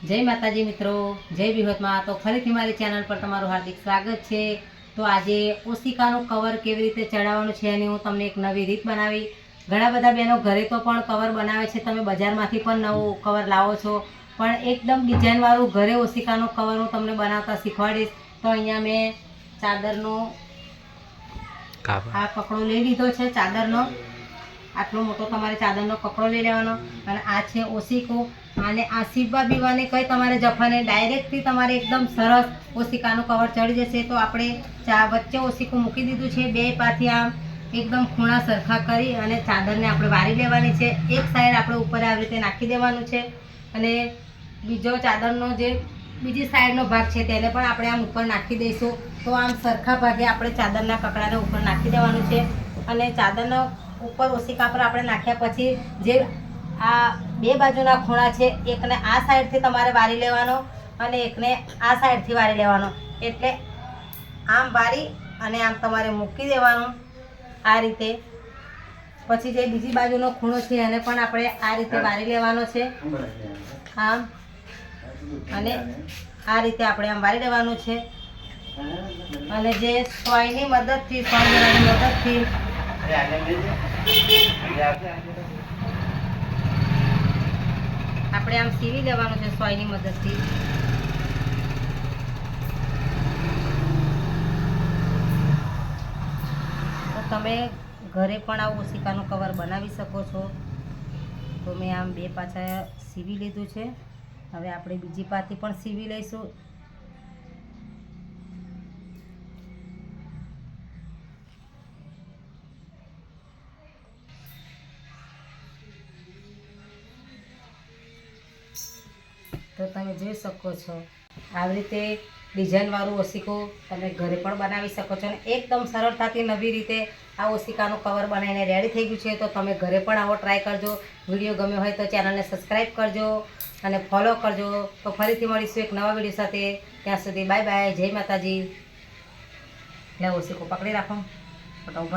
જય માતાજી મિત્રો જય વિહોતમાં તો ફરીથી મારી ચેનલ પર તમારું હાર્દિક સ્વાગત છે. તો આજે ઓશિકાનું કવર કેવી રીતે ચડાવવાનું છે એની હું તમને એક નવી રીત બનાવી. ઘણા બધા બહેનો ઘરે તો પણ કવર બનાવે છે. તમે બજારમાંથી પણ નવું કવર લાવો છો. પણ એકદમ ડિઝાઇનવાળું ઘરે ઓશિકાનું કવર હું તમને બનાવતા શીખવાડીશ. તો અહીંયા મેં ચાદરનો આ કકડો લઈ લીધો છે ચાદરનો. આટલો મોટો તમારે ચાદરનો કપડો લઈ લેવાનો અને આ છે ઓશિકો. અને આ સીબા બીવાને કંઈ તમારે જફાને ડાયરેક્ટથી તમારે એકદમ સરસ ઓશિકાનું કવર ચડી જશે. તો આપણે ચા વચ્ચે ઓશિકો મૂકી દીધું છે. બે પાથી આમ એકદમ ખૂણા સરખા કરી અને ચાદરને આપણે વારી લેવાની છે. એક સાઈડ આપણે ઉપર આવી રીતે નાખી દેવાનું છે અને બીજો ચાદરનો જે બીજી સાઈડનો ભાગ છે તેને પણ આપણે આમ ઉપર નાખી દઈશું. તો આમ સરખા ભાગે આપણે ચાદરના કકડાને ઉપર નાખી દેવાનું છે અને ચાદરનો ઉપર ઓછી કાપડ આપણે નાખ્યા પછી જે આ બે બાજુના ખૂણા છે એકને આ સાઈડથી તમારે વારી લેવાનો અને એકને આ સાઈડથી વારી લેવાનો. એટલે આમ વારી અને આમ તમારે મૂકી દેવાનું આ રીતે. પછી જે બીજી બાજુનો ખૂણો છે એને પણ આપણે આ રીતે વારી લેવાનો છે. આમ અને આ રીતે આપણે આમ વારી લેવાનું છે. અને જે સોયની મદદથી સોયની મદદથી આપણે આમ સીવી લેવાનું છે સોયની મદદથી. તો તમે ઘરે પણ આવું ઓશિકાનું કવર બનાવી શકો છો. તો મેં આમ બે પાછા સીવી લીધું છે. હવે આપણે બીજી પાથી પણ સીવી લઈશું. તો તમે જોઈ શકો છો. આવી રીતે ડિઝાઇનવાળું ઓશિકો તમે ઘરે પણ બનાવી શકો છો અને એકદમ સરળતાથી નવી રીતે આ ઓશિકાનું કવર બનાવીને રેડી થઈ ગયું છે. તો તમે ઘરે પણ આવો ટ્રાય કરજો. વીડિયો ગમ્યો હોય તો ચેનલને સબસ્ક્રાઈબ કરજો અને ફોલો કરજો. તો ફરીથી મળીશું એક નવા વીડિયો સાથે. ત્યાં સુધી બાય બાય જય માતાજી. એટલે ઓશિકો પકડી રાખો. ફોટો